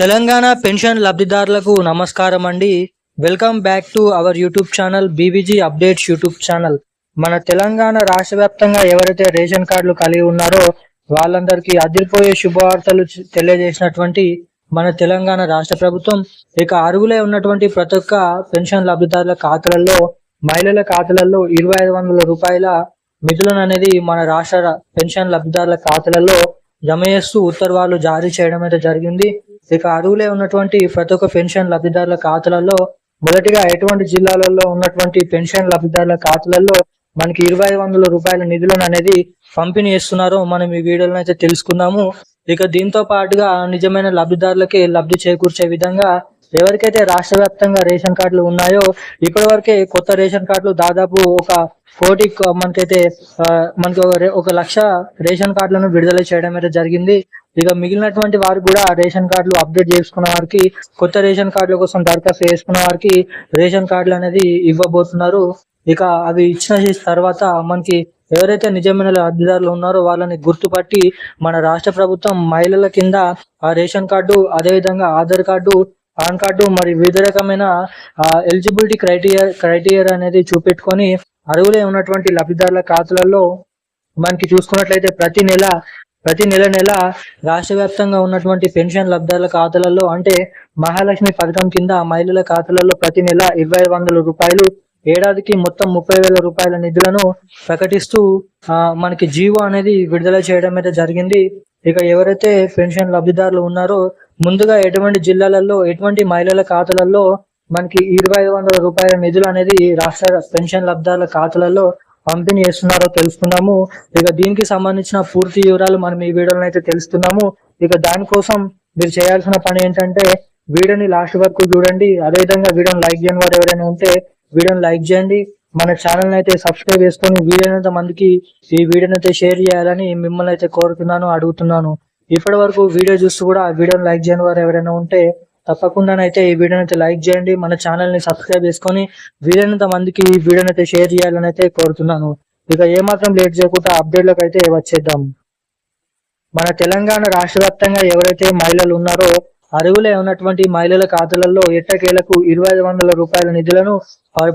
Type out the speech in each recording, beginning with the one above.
Telangana pension లబ్ధిదారులకు నమస్కారం అండి. Welcome back to our YouTube channel BBG updates YouTube channel. మన తెలంగాణ రాష్ట్ర వ్యాప్తంగా ఎవరైతే రేషన్ కార్డులు కలిగి ఉన్నారో వాళ్ళందరికీ అదిరిపోయే శుభవార్తలు తెలియజేసినటువంటి మన తెలంగాణ రాష్ట్ర ప్రభుత్వం ఇక అరుగులే ఉన్నటువంటి ప్రతి ఒక్క పెన్షన్ లబ్ధిదారుల ఖాతాలలో మహిళల ఖాతాలలో ఇరవై ఐదు వందల రూపాయల నిధులను అనేది మన రాష్ట్ర పెన్షన్ లబ్ధిదారుల ఖాతాలలో జమ చేస్తూ ఉత్తర్వాలు జారీ చేయడం అయితే జరిగింది. ఇక అరువులే ఉన్నటువంటి ప్రతి ఒక్క పెన్షన్ లబ్ధిదారుల ఖాతాలలో మొదటిగా ఎటువంటి జిల్లాలలో ఉన్నటువంటి పెన్షన్ లబ్ధిదారుల ఖాతాలలో మనకి ఇరవై వందల రూపాయల నిధులను అనేది పంపిణీ చేస్తున్నారో మనం ఈ వీడియోలో అయితే తెలుసుకుందాము. ఇక దీంతో పాటుగా నిజమైన లబ్ధిదారులకి లబ్ధి చేకూర్చే విధంగా ఎవరికైతే రాష్ట్ర వ్యాప్తంగా రేషన్ కార్డులు ఉన్నాయో ఇప్పటి వరకే కొత్త రేషన్ కార్డులు దాదాపు ఒక కోటి మనకైతే మనకి ఒక ఒక లక్ష రేషన్ కార్డులను విడుదల చేయడం అయితే జరిగింది. ఇక మిగిలినటువంటి వారు కూడా రేషన్ కార్డులు అప్డేట్ చేసుకున్న వారికి కొత్త రేషన్ కార్డుల కోసం దరఖాస్తు చేసుకున్న వారికి రేషన్ కార్డులు అనేది ఇవ్వబోతున్నారు. ఇక అవి ఇచ్చిన తర్వాత మనకి ఎవరైతే నిజమైన లబ్ధిదారులు ఉన్నారో వాళ్ళని గుర్తుపట్టి మన రాష్ట్ర ప్రభుత్వం మహిళల కింద ఆ రేషన్ కార్డు అదేవిధంగా ఆధార్ కార్డు పాన్ కార్డు మరి వివిధ రకమైన ఎలిజిబిలిటీ క్రైటీరియా క్రైటీరియా అనేది చూపెట్టుకొని అరువులే ఉన్నటువంటి లబ్ధిదారుల ఖాతాలలో మనకి చూసుకున్నట్లయితే ప్రతి నెల ప్రతి నెల నెల రాష్ట్ర వ్యాప్తంగా ఉన్నటువంటి పెన్షన్ లబ్ధాల ఖాతాలలో అంటే మహాలక్ష్మి పథకం కింద మహిళల ఖాతాలలో ప్రతి నెల ఇరవై వందల రూపాయలు ఏడాదికి మొత్తం ముప్పై వేల రూపాయల నిధులను ప్రకటిస్తూ ఆ, మనకి జీవో అనేది విడుదల చేయడం అయితే జరిగింది. ఇక ఎవరైతే పెన్షన్ లబ్ధిదారులు ఉన్నారో ముందుగా ఎటువంటి జిల్లాలలో ఎటువంటి మహిళల ఖాతాలలో మనకి ఇరవై ఐదు వందల రూపాయల నిధులు అనేది రాష్ట్ర పెన్షన్ లబ్ధాల ఖాతాలలో పంపిణీ చేస్తున్నారో తెలుసుకున్నాము. ఇక దీనికి సంబంధించిన పూర్తి వివరాలు మనం ఈ వీడియోలో అయితే తెలుస్తున్నాము ఇక దానికోసం మీరు చేయాల్సిన పని ఏంటంటే వీడియోని లాస్ట్ వరకు చూడండి. అదేవిధంగా వీడియోని లైక్ చేయని వారు ఎవరైనా ఉంటే వీడియోని లైక్ చేయండి. మన ఛానల్ అయితే సబ్స్క్రైబ్ చేసుకొని వీడియోనంత మందికి ఈ వీడియోని అయితే షేర్ చేయాలని మిమ్మల్ని అయితే కోరుతున్నాను అడుగుతున్నాను. ఇప్పటి వరకు వీడియో చూస్తూ కూడా ఆ వీడియోని లైక్ చేయని వారు ఎవరైనా ఉంటే తప్పకుండానైతే ఈ వీడియోని అయితే లైక్ చేయండి. మన ఛానల్ని సబ్స్క్రైబ్ చేసుకొని వీలైనంత మందికి ఈ వీడియోని అయితే షేర్ చేయాలని అయితే కోరుతున్నాను. ఇక ఏమాత్రం లేట్ చేయకుండా అప్డేట్లోకి అయితే వచ్చేద్దాం. మన తెలంగాణ రాష్ట్ర వ్యాప్తంగా ఎవరైతే మహిళలు ఉన్నారో అరుగులే ఉన్నటువంటి మహిళల ఖాతాలలో ఎట్టకేలకు ఇరవై ఐదు వందల రూపాయల నిధులను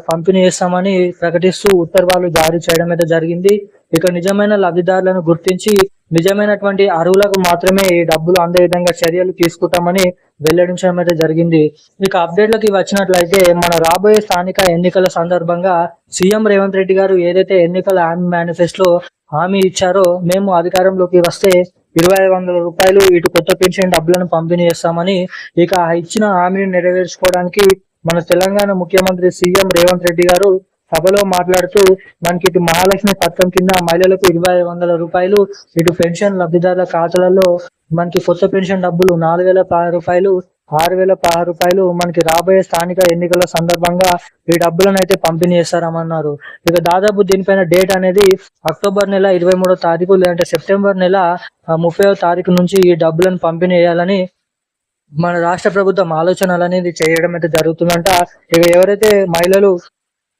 పంపిణీ చేస్తామని ప్రకటిస్తూ ఉత్తర్వులు జారీ చేయడం అయితే జరిగింది. ఇక నిజమైన లబ్ధిదారులను గుర్తించి నిజమైనటువంటి అరువులకు మాత్రమే ఈ డబ్బులు అందే విధంగా చర్యలు తీసుకుంటామని వెల్లడించడం అయితే జరిగింది. ఇక అప్డేట్లకి వచ్చినట్లయితే మన రాబోయే స్థానిక ఎన్నికల సందర్భంగా సీఎం రేవంత్ రెడ్డి గారు ఏదైతే ఎన్నికల హామీ మేనిఫెస్టో హామీ ఇచ్చారో మేము అధికారంలోకి వస్తే ఇరవై ఐదు వందల రూపాయలు ఇటు కొత్త పెన్షన్ డబ్బులను పంపిణీ చేస్తామని ఇక ఆ ఇచ్చిన హామీని నెరవేర్చుకోవడానికి మన తెలంగాణ ముఖ్యమంత్రి సీఎం రేవంత్ రెడ్డి గారు సభలో మాట్లాడుతూ మనకి ఇటు మహాలక్ష్మి పథకం కింద మహిళలకు ఇరవై వందల రూపాయలు ఇటు పెన్షన్ లబ్ధిదారుల ఖాతాలలో మనకి కొత్త పెన్షన్ డబ్బులు నాలుగు వేల రూపాయలు ఆరు వేల పదహారు రూపాయలు మనకి రాబోయే స్థానిక ఎన్నికల సందర్భంగా ఈ డబ్బులను అయితే పంపిణీ చేస్తారమన్నారు ఇక దాదాపు దీనిపైన డేట్ అనేది అక్టోబర్ నెల ఇరవై మూడో తారీఖు లేదంటే సెప్టెంబర్ నెల ముప్పై తారీఖు నుంచి ఈ డబ్బులను పంపిణీ చేయాలని మన రాష్ట్ర ప్రభుత్వం ఆలోచనలు అనేది చేయడం అయితే జరుగుతుందంట. ఇక ఎవరైతే మహిళలు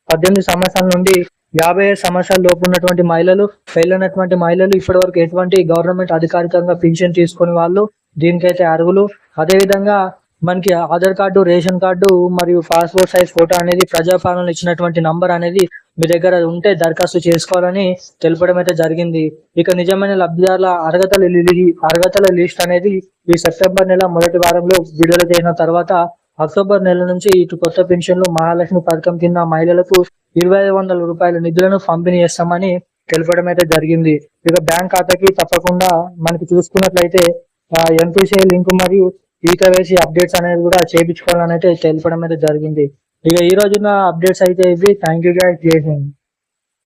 పద్దెనిమిది సంవత్సరాల నుండి యాభై ఐదు సంవత్సరాల లోపు ఉన్నటువంటి మహిళలు పెళ్ళినటువంటి మహిళలు ఇప్పటి వరకు ఎటువంటి గవర్నమెంట్ అధికారికంగా పింఛన్ తీసుకుని వాళ్ళు దీనికైతే అర్హులు. అదేవిధంగా మనకి ఆధార్ కార్డు రేషన్ కార్డు మరియు పాస్పోర్ట్ సైజ్ ఫోటో అనేది ప్రజాపాలన ఇచ్చినటువంటి నంబర్ అనేది మీ దగ్గర ఉంటే దరఖాస్తు చేసుకోవాలని తెలపడం అయితే జరిగింది. ఇక నిజమైన లబ్ధిదారుల అర్హతల అర్హతల లిస్ట్ అనేది ఈ సెప్టెంబర్ నెల మొదటి వారంలో విడుదల చేసిన తర్వాత అక్టోబర్ నెల నుంచి ఇటు కొత్త పెన్షన్లు మహాలక్ష్మి పథకం కింద మహిళలకు ఇరవై ఐదు వందల రూపాయల నిధులను పంపిణీ చేస్తామని తెలపడం అయితే జరిగింది. ఇక బ్యాంక్ ఖాతాకి తప్పకుండా మనకి చూసుకున్నట్లయితే ఎంపీసీ లింక్ మరియు ఈకవేసి అప్డేట్స్ అనేది కూడా చేయించుకోవాలని అయితే తెలపడం అయితే జరిగింది. ఇక ఈ రోజున అప్డేట్స్ అయితే ఇవి. థ్యాంక్ యూ గైస్ జై హింద్